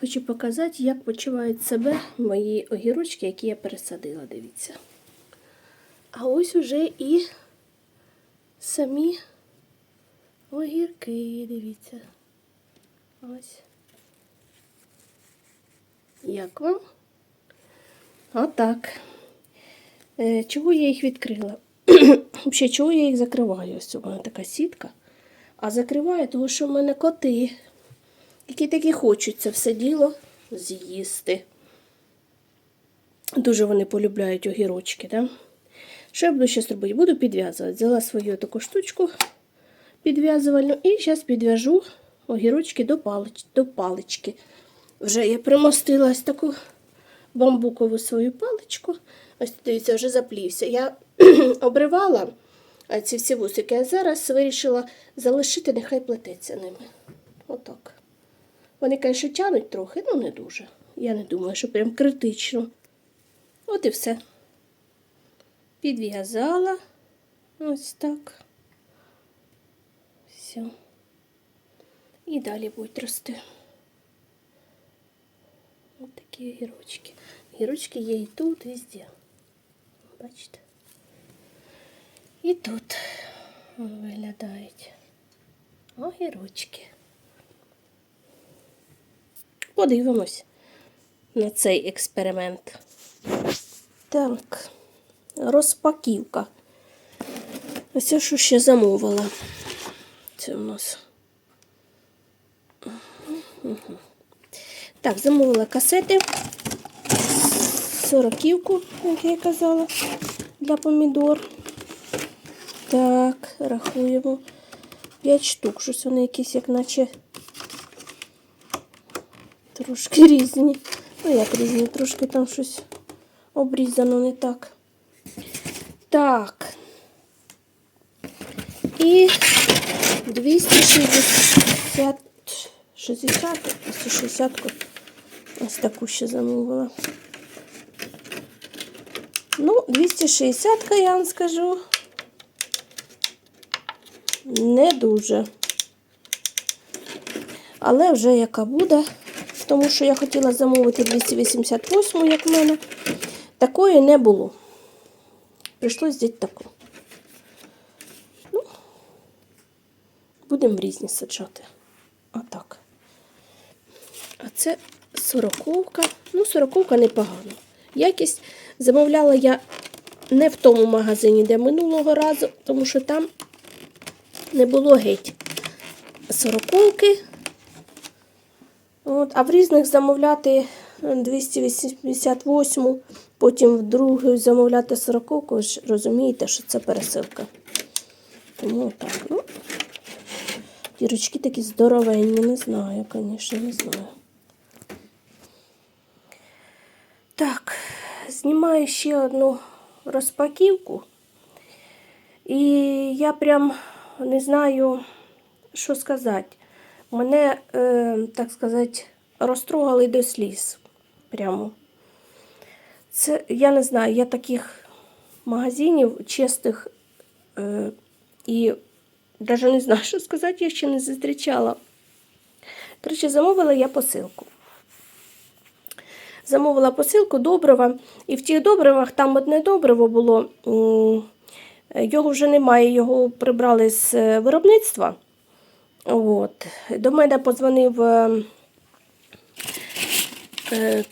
Хочу показати, як почувають себе мої огірочки, які я пересадила, дивіться. А ось уже і самі огірки, дивіться. Ось. Як вам? Отак. Е, чого я їх відкрила? Взагалі, чого я їх закриваю? Ось у мене така сітка. А закриваю, тому що в мене коти, які такі хочуть це все діло з'їсти. Дуже вони полюбляють огірочки, да? Що я буду зараз робити? Буду підв'язувати. Взяла свою таку штучку підв'язувальну і зараз підв'яжу огірочки до, палич... до палички. Вже я примостила ось таку бамбукову свою паличку. Ось дивіться, вже заплівся. Я обривала ці всі вусики, а зараз вирішила залишити, нехай плететься ними. Отак. Вони, звісно, тянуть трохи, ну не дуже. Я не думаю, що прям критично. От і все. Підв'язала. Ось так. Все. І далі будуть рости. Ось такі гірочки. Гірочки є і тут, і везде. Бачите? І тут виглядають огірочки. Подивимось на цей експеримент. Так, розпаківка. Ось що ще замовила. Це у нас. Так, замовила касети. Сороківку, як я й казала, для помідор. Так, рахуємо. 5 штук. Щось вони якісь, як наче трошки різні. Ну, як різні, трошки там щось обрізано не так. Так. І 260 60, 260 ось таку ще замовила. Ну, 260 я вам скажу. Не дуже. Але вже яка буде, тому що я хотіла замовити 288, як в мене. Такої не було. Прийшлось взяти таку. Ну, будемо різні саджати. Отак. А це сороковка. Ну, сороковка непогано. Якість замовляла я не в тому магазині, де минулого разу, тому що там не було геть сороковки. От, а в різних замовляти 288, потім в другу замовляти сороковку, ви ж розумієте, що це пересилка. Тому так, ну. Дірочки такі здоровенні, не знаю, звісно, не знаю. Так, знімаю ще одну розпаківку. І я прям не знаю, що сказати. Мене, е, так сказати, розтрогали до сліз. Прямо. Це, я не знаю, я таких магазинів чистих е, і навіть не знаю, що сказати, я ще не зустрічала. Коротше, замовила я посилку. Замовила посилку добрива, і в тих добривах там одне добриво було. Його вже немає, його прибрали з е, виробництва. От. До мене подзвонив е, е,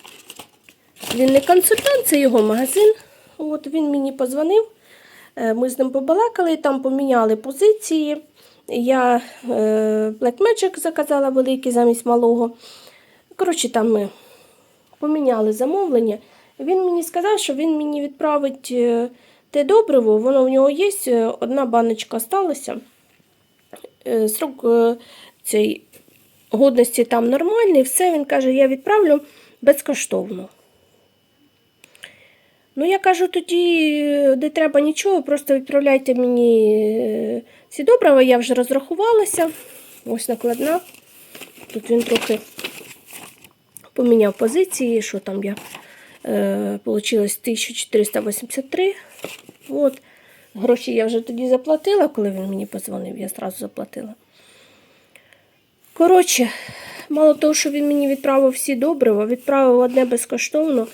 він не консультант, це його магазин. От Він мені подзвонив. Е, Ми з ним побалакали, там поміняли позиції. Я Black Magic заказала великий замість малого. Коротше, там ми поміняли замовлення. Він мені сказав, що він мені відправить те добриво, воно в нього є, одна баночка сталася. Е, Срок е, цей годності там нормальний, все. Він каже, я відправлю безкоштовно. Ну, я кажу, тоді е, не треба нічого, просто відправляйте мені ці добрива, я вже розрахувалася. Ось накладна. Тут він трохи поміняв позиції, що там я получилось 1483. От. Гроші я вже тоді заплатила, коли він мені подзвонив, я одразу заплатила. Коротше, мало того, що він мені відправив всі добрива, відправив одне безкоштовно.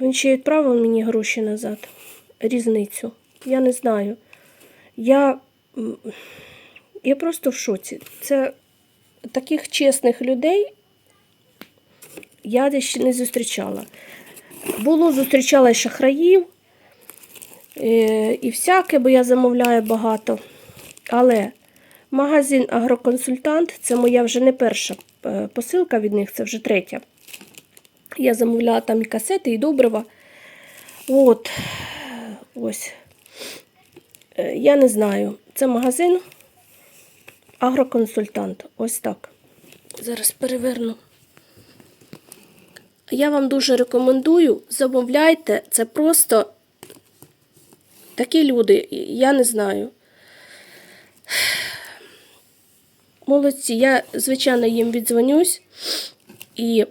Він ще відправив мені гроші назад. Різницю. Я не знаю. Я, я просто в шоці. Це таких чесних людей я ще не зустрічала. Було, зустрічала шахраїв і всяке, бо я замовляю багато. Але магазин Агроконсультант це моя вже не перша е, посилка від них, це вже третя. Я замовляла там і касети, і добрива. От. Ось. Е, Я не знаю. Це магазин Агроконсультант. Ось так. Зараз переверну. Я вам дуже рекомендую, замовляйте, це просто такі люди, я не знаю. Молодці, я, звичайно, їм віддзвонюсь і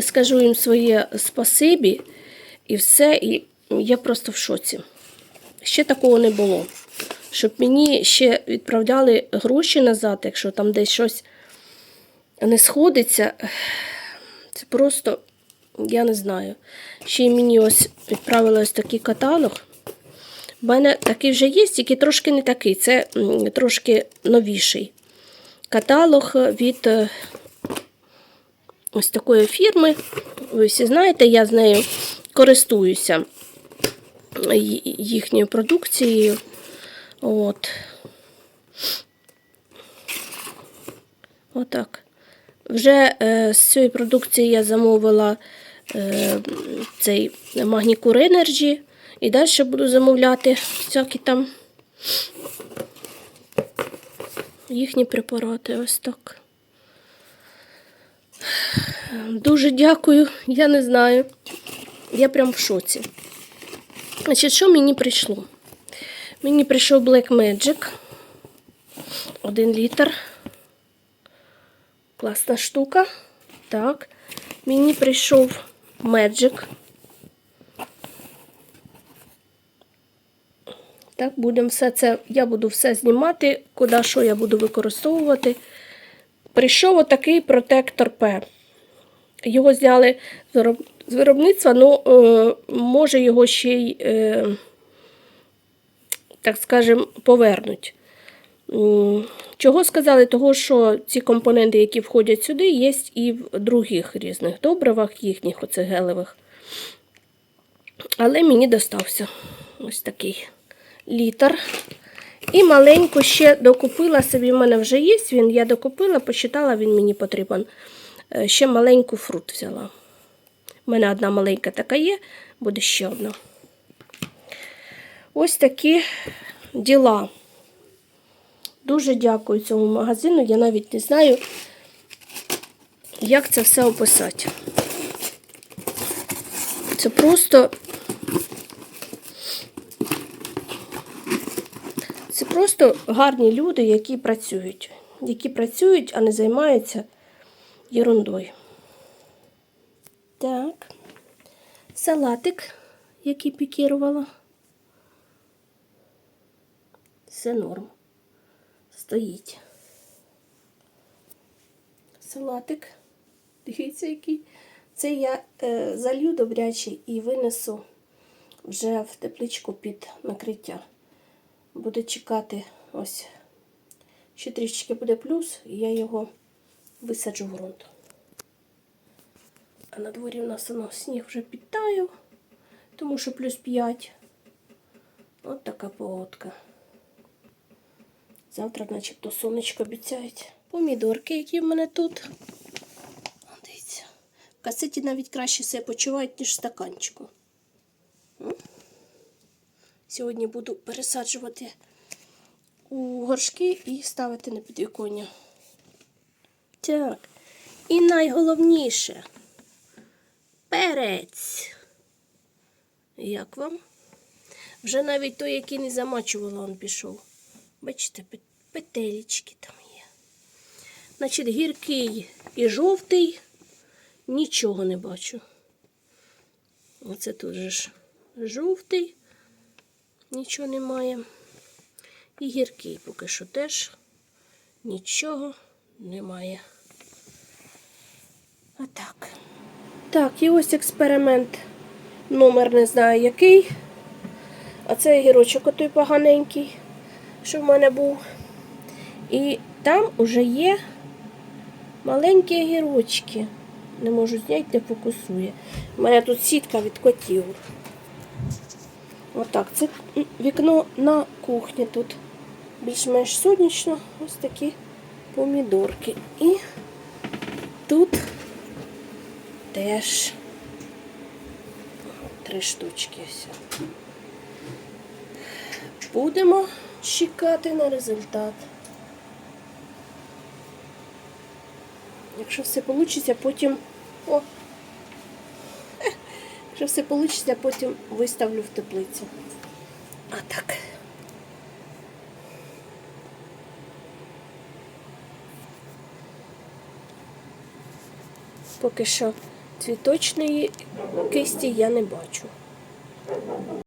скажу їм своє спасибі і все, і я просто в шоці. Ще такого не було. Щоб мені ще відправляли гроші назад, якщо там десь щось не сходиться. Це просто, я не знаю. Ще й мені ось відправили ось такий каталог. У мене такий вже є, тільки трошки не такий. Це трошки новіший. Каталог від е, ось такої фірми. Ви всі знаєте, я з нею користуюся їхньою продукцією. От. Отак. Вже е, з цієї продукції я замовила е, цей Magnicure Energy. І далі буду замовляти всякі там їхні препарати. Ось так. Дуже дякую, я не знаю. Я прям в шоці. Значить, що мені прийшло? Мені прийшов Black Magic. Один літр. Класна штука. Так. Мені прийшов Magic. Так, будемо все це, я буду все знімати, куди що я буду використовувати. Прийшов отакий протектор П. Його зняли з виробництва, ну, е, може його ще й, е, так скажемо, повернуть. Чого сказали? Того, що ці компоненти, які входять сюди, є і в других різних добривах, їхніх оцих гелевих. Але мені достався ось такий літр. І маленьку ще докупила собі, в мене вже є він, я докупила, посчитала, він мені потрібен. Е, Ще маленьку фрут взяла. У мене одна маленька така є, буде ще одна. Ось такі діла. Дуже дякую цьому магазину. Я навіть не знаю, як це все описати. Це просто. Просто гарні люди, які працюють. Які працюють, а не займаються ерундою. Так. Салатик, який пікірувала. Все норм. Стоїть. Салатик. Дивіться, який. Це я е, залью добряче і винесу вже в тепличку під накриття. Буде чекати ось. Ще трішечки буде плюс, і я його висаджу в ґрунт. А на дворі в нас воно сніг вже підтаяв, тому що плюс 5. От така погодка. Завтра, начебто, сонечко обіцяють. Помідорки, які в мене тут. Дивіться. В касеті навіть краще себе почувають, ніж в стаканчику. Сьогодні буду пересаджувати у горшки і ставити на підвіконня. Так. І найголовніше перець. Як вам? Вже навіть той, який не замачувала, он пішов. Бачите, пе- петелечки там є. Значить, гіркий і жовтий. Нічого не бачу. Оце тут же ж жовтий. Нічого немає. І гіркий поки що теж нічого немає. Отак. Так, і ось експеримент. Номер не знаю який. А це гірочок отой поганенький, що в мене був. І там уже є маленькі гірочки. Не можу зняти, не фокусує. У мене тут сітка від котів. Отак, це вікно на кухні тут. Більш-менш сонячно. Ось такі помідорки. І тут теж три штучки. Все. Будемо чекати на результат. Якщо все вийде, потім. О! Якщо все вийде, потім виставлю в теплицю. А так. Поки що цвіточної кисті я не бачу.